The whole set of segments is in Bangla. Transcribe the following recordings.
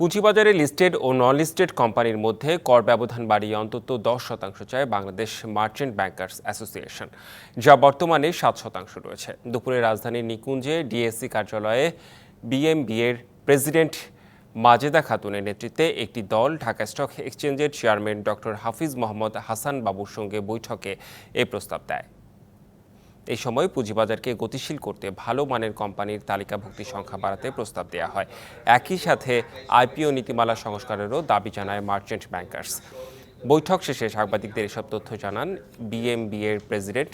পুঁজিবাজারে লিস্টেড ও নন লিস্টেড কোম্পানির মধ্যে কর ব্যবধান বাড়িয়ে অন্তত দশ শতাংশ চায় বাংলাদেশ মার্চেন্ট ব্যাংকার্স অ্যাসোসিয়েশন, যা বর্তমানে সাত শতাংশ রয়েছে। দুপুরে রাজধানীর নিকুঞ্জে ডিএসসি কার্যালয়ে বিএমবিএর প্রেসিডেন্ট মাজেদা খাতুনের নেতৃত্বে একটি দল, ঢাকা স্টক এক্সচেঞ্জের চেয়ারম্যান ডক্টর হাফিজ মোহাম্মদ হাসান বাবুর সঙ্গে বৈঠকে এ প্রস্তাব দেয়। এই সময় পুঁজিবাজারকে গতিশীল করতে ভালো মানের কোম্পানির তালিকাভুক্তি সংখ্যা বাড়াতে প্রস্তাব দেওয়া হয়। একই সাথে আইপিও নীতিমালা সংস্কারেরও দাবি জানায় মার্চেন্ট ব্যাংকার্স। বৈঠক শেষে সাংবাদিকদের এসব তথ্য জানান বিএমবিএর প্রেসিডেন্ট।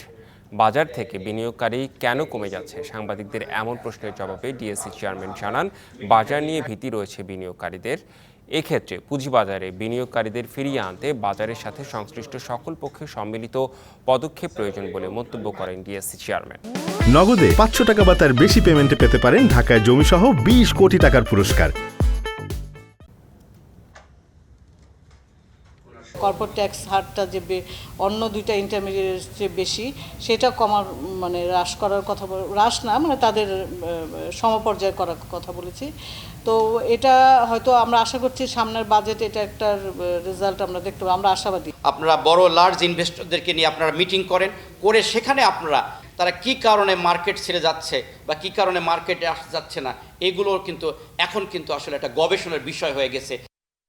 বাজার থেকে বিনিয়োগকারী কেন কমে যাচ্ছে? সাংবাদিকদের এমন প্রশ্নের জবাবে ডিএসসি চেয়ারম্যান জানান, বাজার নিয়ে ভীতি রয়েছে বিনিয়োগকারীদের। এক্ষেত্রে পুঁজিবাজারে বিনিয়োগকারীদের ফিরিয়ে আনতে বাজারের সাথে সংশ্লিষ্ট সকল পক্ষের সম্মিলিত পদক্ষেপ প্রয়োজন বলে মন্তব্য করেন ডিএসসি চেয়ারম্যান। নগদে পাঁচশো টাকা বা তার বেশি পেমেন্টে পেতে পারেন ঢাকায় জমিসহ বিশ কোটি টাকার পুরস্কার। কর্পোরেট ট্যাক্স হারটা যে অন্য দুইটা ইন্টারমিডিয়েটের চেয়ে বেশি, সেটা কমার মানে হ্রাস করার কথা হ্রাস না মানে তাদের সমপর্যায় করার কথা বলেছি। তো এটা হয়তো আমরা আশা করছি সামনের বাজেট এটা একটা রেজাল্ট আমরা দেখতে পাবো। আমরা আশাবাদী। আপনারা বড় লার্জ ইনভেস্টরদেরকে নিয়ে আপনারা মিটিং করেন, করে সেখানে আপনারা, তারা কি কারণে মার্কেট ছেড়ে যাচ্ছে বা কি কারণে মার্কেটে আসতে যাচ্ছে না এগুলোর কিন্তু এখন কিন্তু আসলে একটা গবেষণার বিষয় হয়ে গেছে।